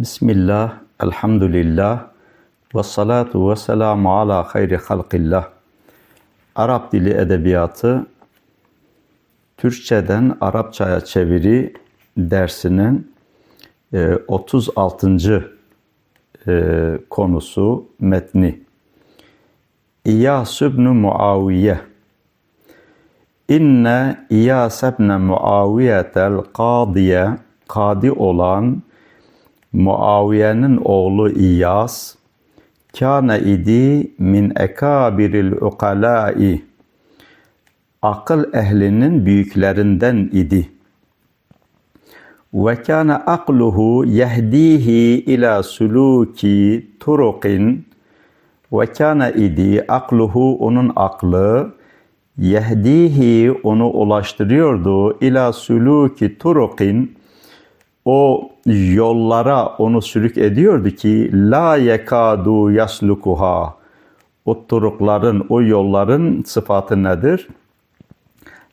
Bismillah, elhamdülillah, ve salatu ve selamu ala hayri halqillah. Arap dili edebiyatı, Türkçeden Arapçaya çeviri dersinin e, 36. e, konusu metni. İyas ibn Muaviye İnne İyas ibn Muaviyetel Kadiye Kadi olan Muaviye'nin oğlu İyas kâne idi min ekabiril ukalai akıl ehlinin büyüklerinden idi. Ve kâne akluhu yehdihi ila suluki turukin ve kâne idi akluhu onun aklı yehdihi onu ulaştırıyordu ila suluki turukin o yollara onu sürük ediyordu ki la yekadu yaslukuha o turukların o yolların sıfatı nedir?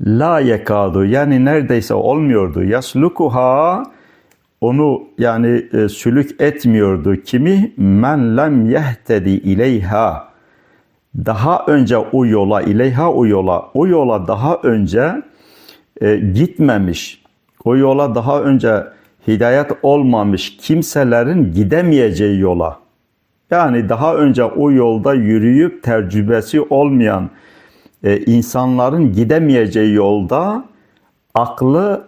La yekadu yani neredeyse olmuyordu. Yaslukuha onu yani e, sülük etmiyordu. Kimi? Men lem yehtedi ileyha. Daha önce o yola, ileyha o yola, o yola daha önce e, gitmemiş. O yola daha önce hidayet olmamış kimselerin gidemeyeceği yola. Yani daha önce o yolda yürüyüp tecrübesi olmayan e, insanların gidemeyeceği yolda aklı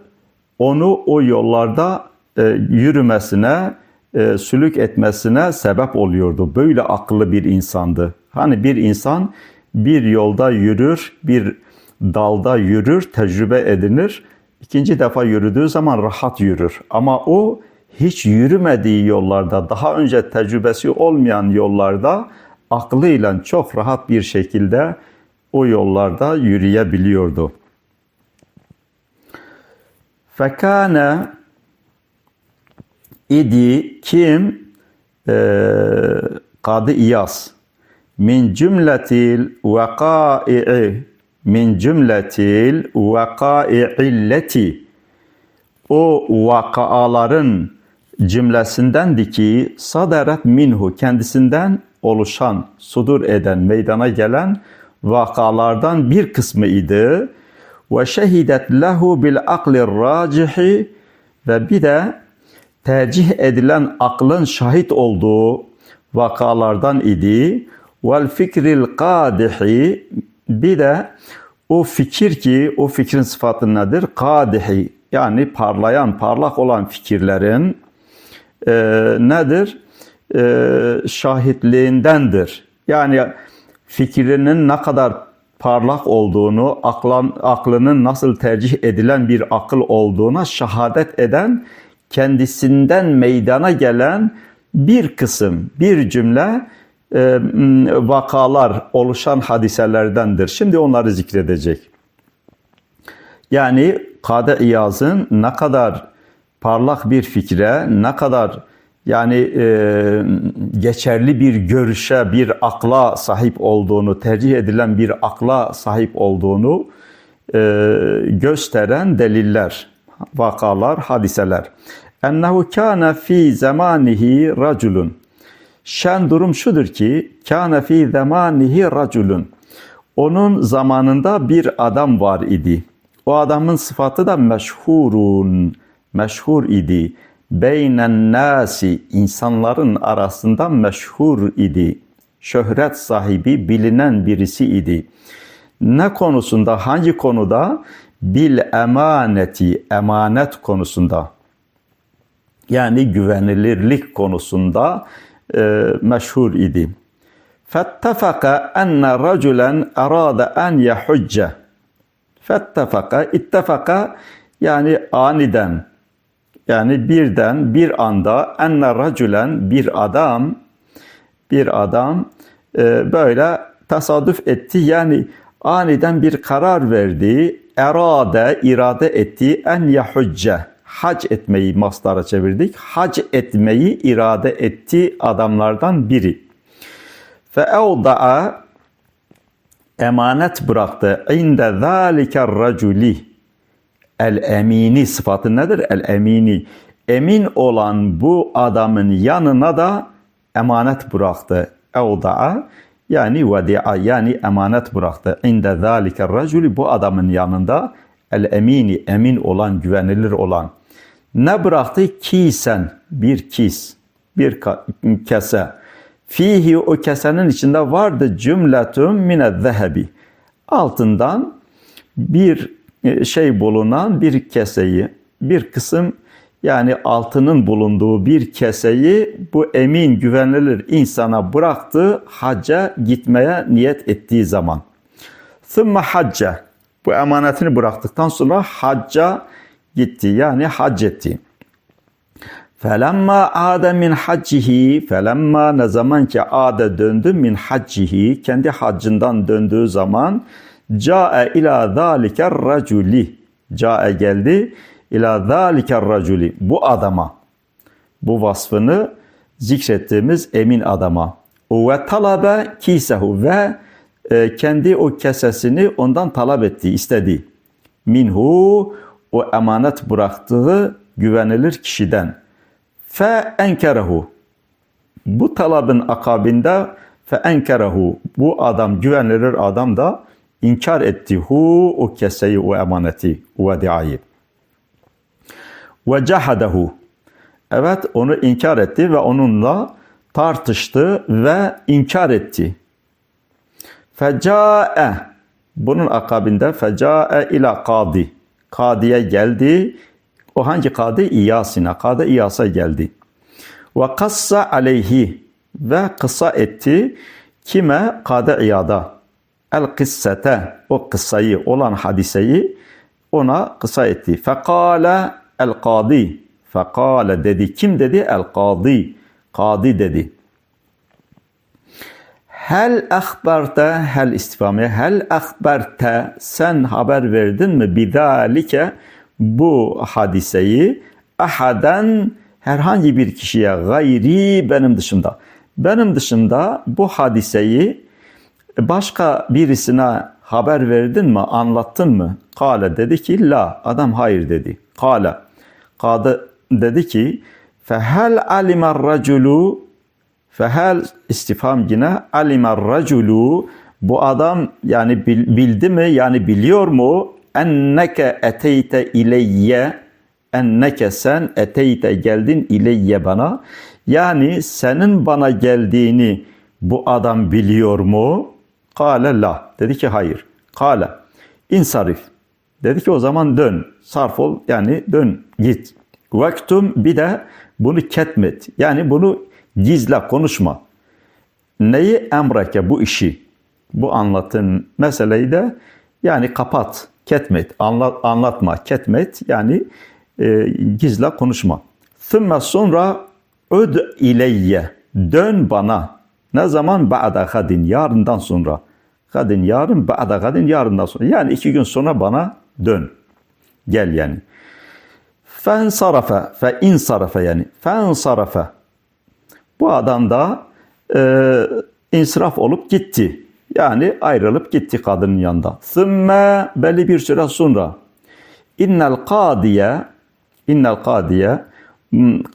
onu o yollarda e, yürümesine, e, sülük etmesine sebep oluyordu. Böyle akıllı bir insandı. Hani bir insan bir yolda yürür, bir dalda yürür, tecrübe edinir. İkinci defa yürüdüğü zaman rahat yürür. Ama o hiç yürümediği yollarda, daha önce tecrübesi olmayan yollarda aklıyla çok rahat bir şekilde o yollarda yürüyebiliyordu. Fekane idi kim? Ee, Kadı İyas. Min cümletil vekai'i min cümletil vekai'illeti o vakaların cümlesindendi ki sadaret minhu kendisinden oluşan, sudur eden, meydana gelen vakalardan bir kısmı idi. Ve şehidet lehu bil akli racihi ve bir de tercih edilen aklın şahit olduğu vakalardan idi. Vel fikril kadihi bir de o fikir ki o fikrin sıfatı nedir? Kadihi yani parlayan, parlak olan fikirlerin e, nedir? E, şahitliğindendir. Yani fikrinin ne kadar parlak olduğunu, aklan, aklının nasıl tercih edilen bir akıl olduğuna şehadet eden, kendisinden meydana gelen bir kısım, bir cümle vakalar oluşan hadiselerdendir. Şimdi onları zikredecek. Yani Kade İyaz'ın ne kadar parlak bir fikre, ne kadar yani e, geçerli bir görüşe, bir akla sahip olduğunu, tercih edilen bir akla sahip olduğunu e, gösteren deliller, vakalar, hadiseler. Ennehu kana fi zamanihi raculun. Şen durum şudur ki, kana fi zamanihi raculun. Onun zamanında bir adam var idi. O adamın sıfatı da meşhurun, meşhur idi beynen nasi insanların arasında meşhur idi. Şöhret sahibi, bilinen birisi idi. Ne konusunda, hangi konuda? Bil emaneti, emanet konusunda. Yani güvenilirlik konusunda e, meşhur idi. Fettefaka enne raculen arada en yahujce. Fettefaka, ittefaka yani aniden, yani birden bir anda enne racülen bir adam bir adam e, böyle tasadüf etti. Yani aniden bir karar verdi. Erade, irade etti en yahucce. Hac etmeyi maslara çevirdik. Hac etmeyi irade etti adamlardan biri. Fe evda'a emanet bıraktı. İnde zâliker raculi El emini sıfatı nedir? El emini. emin olan bu adamın yanına da emanet bıraktı. Evda'a yani vedi'a yani emanet bıraktı. İnde zâlike raculi bu adamın yanında el emini emin olan güvenilir olan. Ne bıraktı? Kisen bir kis bir kese. Fihi o kesenin içinde vardı cümletun mine zehebi. Altından bir e, şey bulunan bir keseyi, bir kısım yani altının bulunduğu bir keseyi bu emin güvenilir insana bıraktı hacca gitmeye niyet ettiği zaman. Thumma hacca. Bu emanetini bıraktıktan sonra hacca gitti yani hac etti. Felemma ade min haccihi felemma ne zaman ki ade döndü min haccihi kendi haccından döndüğü zaman cae ila zaliker raculi cae geldi ila zaliker raculi bu adama bu vasfını zikrettiğimiz emin adama ve talabe kisehu ve e, kendi o kesesini ondan talep etti, istedi. Minhu o emanet bıraktığı güvenilir kişiden. Fe enkerehu. Bu talabın akabinde fe enkerehu. Bu adam güvenilir adam da inkar etti hu o keseyi o emaneti o diayı. Ve cahadehu. Evet onu inkar etti ve onunla tartıştı ve inkar etti. Fecae. Bunun akabinde fecae ila kadi. Kadiye geldi. O hangi kadı? İyasine. Kadı İyas'a geldi. Ve kassa aleyhi. Ve kısa etti. Kime? Kadı İyada. El kıssete. O kıssayı olan hadiseyi ona kısa etti. Fekale el kadi. Fekale dedi. Kim dedi? El kadi. Kadi dedi. Hel ahbarte hel istifamı hel ahberte sen haber verdin mi bidalike bu hadiseyi ahaden herhangi bir kişiye gayri benim dışımda. Benim dışımda bu hadiseyi başka birisine haber verdin mi, anlattın mı? Kale dedi ki la. Adam hayır dedi. Kale. Kadı dedi ki fehel alimer raculu fehel istifham yine alimer raculu bu adam yani bildi mi yani biliyor mu enneke eteyte ileyye enneke sen eteyte geldin ileyye bana yani senin bana geldiğini bu adam biliyor mu? Kale la. Dedi ki hayır. Kale insarif. Dedi ki o zaman dön. Sarf ol yani dön git. Vaktum bir de bunu ketmet. Yani bunu gizle konuşma. Neyi emreke bu işi? Bu anlatın meseleyi de yani kapat, ketmet, anlat, anlatma, ketmet yani e, gizle konuşma. Thümme sonra öd ileyye, dön bana. Ne zaman? Ba'da gadin, yarından sonra. Gadin yarın, ba'da gadin yarından sonra. Yani iki gün sonra bana dön. Gel yani. Fensarafe, fe insarafe yani. Fensarafe. Bu adam da e, insiraf olup gitti. Yani ayrılıp gitti kadının yanında. Sümme belli bir süre sonra innel kadiye innel kadiye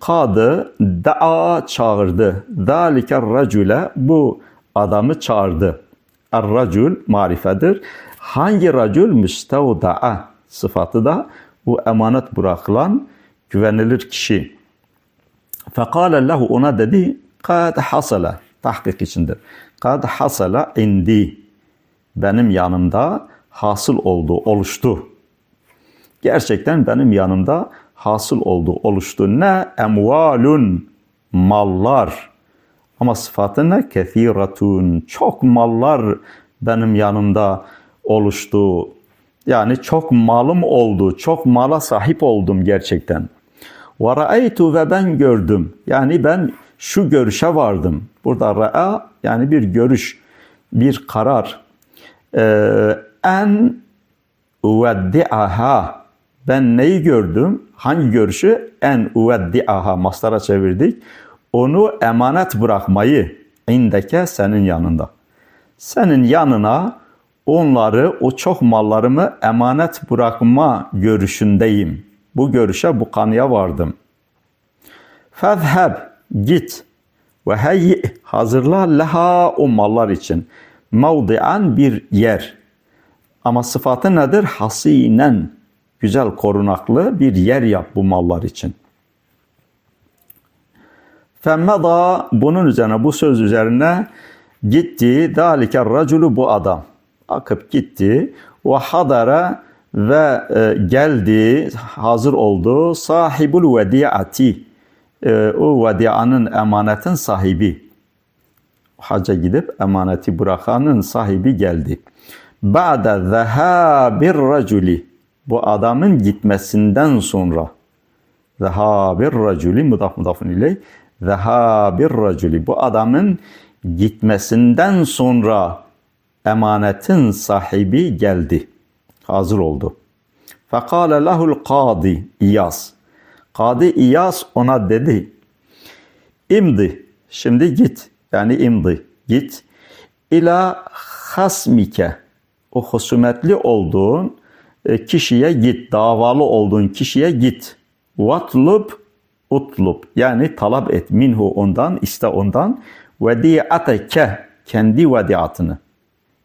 kadı da'a çağırdı. Zaliker racule bu adamı çağırdı. Er-racul marifedir. Hangi racul? Müstevda'a sıfatı da bu emanet bırakılan güvenilir kişi. Fekale lehu ona dedi kad hasala tahkik içindir. Kad hasala indi benim yanımda hasıl oldu, oluştu. Gerçekten benim yanımda hasıl oldu, oluştu. Ne? Emvalun, mallar. Ama sıfatı ne? Kethiratun, çok mallar benim yanımda oluştu. Yani çok malım oldu, çok mala sahip oldum gerçekten. Ve ra'aytu ve ben gördüm. Yani ben şu görüşe vardım. Burada ra'a yani bir görüş, bir karar. Ee, en uveddi'aha ben neyi gördüm? Hangi görüşü? En uveddi'aha mastara çevirdik. Onu emanet bırakmayı indeke senin yanında. Senin yanına onları, o çok mallarımı emanet bırakma görüşündeyim. Bu görüşe, bu kanıya vardım. Fezheb git ve heyyi hazırla leha o mallar için. Mevdi'an bir yer. Ama sıfatı nedir? Hasinen güzel korunaklı bir yer yap bu mallar için. Femmeda bunun üzerine bu söz üzerine gitti. Daliker raculu bu adam. Akıp gitti. Ve hadara ve e, geldi, hazır oldu. Sahibul vediati. E, o vedianın emanetin sahibi. Hacca gidip emaneti bırakanın sahibi geldi. Ba'da zehabir raculi. Bu adamın gitmesinden sonra. Zehabir raculi mudaf mudafun ileyh. Zehabir raculi. Bu adamın gitmesinden sonra emanetin sahibi geldi. Hazır oldu. Fekale lehul kadi İyas. Kadi İyas ona dedi. İmdi. Şimdi git. Yani imdi. Git. İla hasmike. O husumetli olduğun e, kişiye git. Davalı olduğun kişiye git. Vatlub utlub. Yani talep et minhu ondan, iste ondan. Vedi'ateke. Kendi vediatını.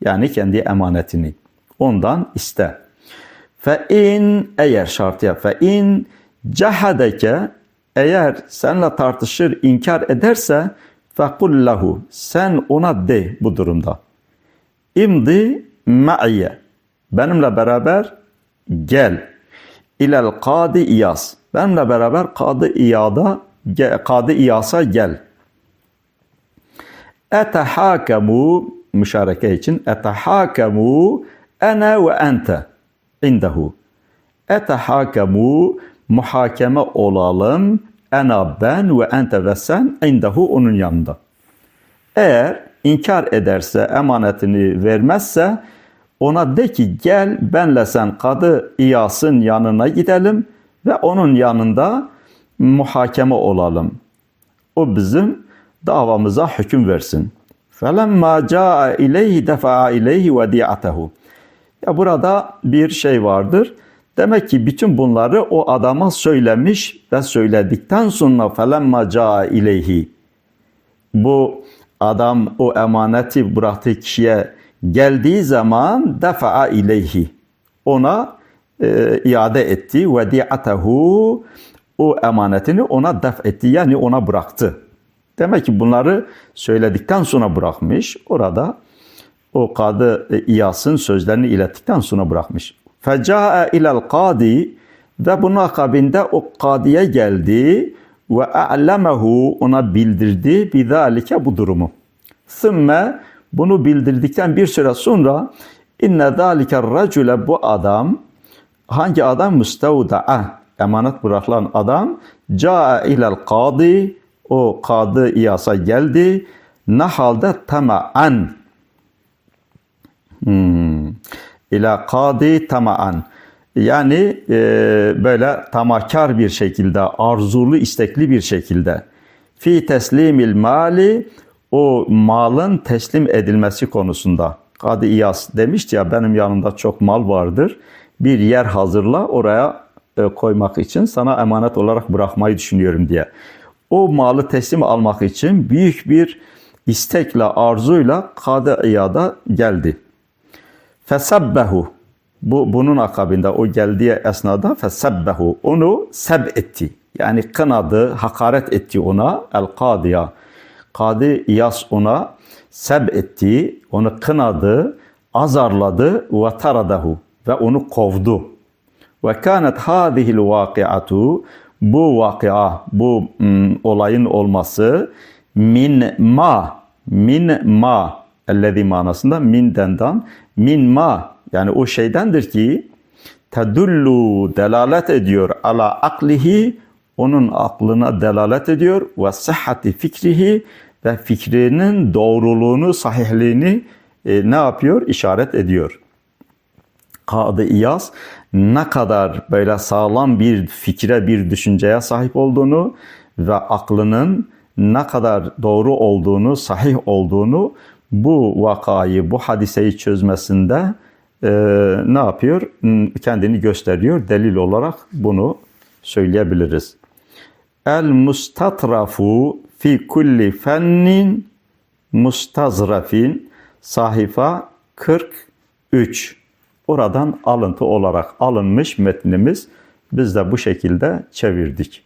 Yani kendi emanetini. Ondan iste. Fe in eğer şartı yap. Fe in cehadeke eğer seninle tartışır, inkar ederse fekul lehu sen ona de bu durumda. İmdi ma'iye benimle beraber gel. İlel kadi iyas benimle beraber kadı iyada kadı iyasa gel. Etehakemu müşareke için etehakemu ene ve ente indehu. Etehakemu muhakeme olalım ena ben ve ente ve sen indehu onun yanında. Eğer inkar ederse, emanetini vermezse ona de ki gel benle sen kadı İyas'ın yanına gidelim ve onun yanında muhakeme olalım. O bizim davamıza hüküm versin. فَلَمَّا جَاءَ اِلَيْهِ دَفَعَ اِلَيْهِ وَدِيعَتَهُ ya burada bir şey vardır. Demek ki bütün bunları o adama söylemiş ve söyledikten sonra felemma caa ileyhi. Bu adam o emaneti bıraktığı kişiye geldiği zaman defa'a ileyhi. Ona e, iade etti. Ve di'atehu o emanetini ona def etti. Yani ona bıraktı. Demek ki bunları söyledikten sonra bırakmış. Orada o kadı e, İyas'ın sözlerini ilettikten sonra bırakmış. Feca'a ilel kadi ve bunun akabinde o kadiye geldi ve a'lemehu ona bildirdi bizalike bu durumu. Sümme bunu bildirdikten bir süre sonra inne zalike racule bu adam hangi adam müstevda'a emanet bırakılan adam ca'a ilel kadi o kadı İyas'a geldi. Ne halde tama'an hmm. ila kadi tama'an yani e, böyle tamakar bir şekilde, arzulu, istekli bir şekilde. Fi teslimil mali o malın teslim edilmesi konusunda. Kadı İyas demişti ya benim yanımda çok mal vardır. Bir yer hazırla oraya e, koymak için sana emanet olarak bırakmayı düşünüyorum diye. O malı teslim almak için büyük bir istekle, arzuyla Kadı İyad'a geldi. Fesabbehu bu bunun akabinde o geldiği esnada fesebbehu onu seb etti. Yani kınadı, hakaret etti ona el kadıya. Kadı İyas ona seb etti, onu kınadı, azarladı ve taradahu ve onu kovdu. Ve kanet hadihil vakiatu bu vakia, bu m, olayın olması min ma, min ma ellezi manasında min dendan min ma yani o şeydendir ki tedullu delalet ediyor ala aklihi onun aklına delalet ediyor ve sıhhati fikrihi ve fikrinin doğruluğunu, sahihliğini e, ne yapıyor? İşaret ediyor. Kadı İyaz ne kadar böyle sağlam bir fikre, bir düşünceye sahip olduğunu ve aklının ne kadar doğru olduğunu, sahih olduğunu bu vakayı, bu hadiseyi çözmesinde e, ne yapıyor? Kendini gösteriyor. Delil olarak bunu söyleyebiliriz. El mustatrafu fi kulli fennin mustazrafin sayfa 43. Oradan alıntı olarak alınmış metnimiz biz de bu şekilde çevirdik.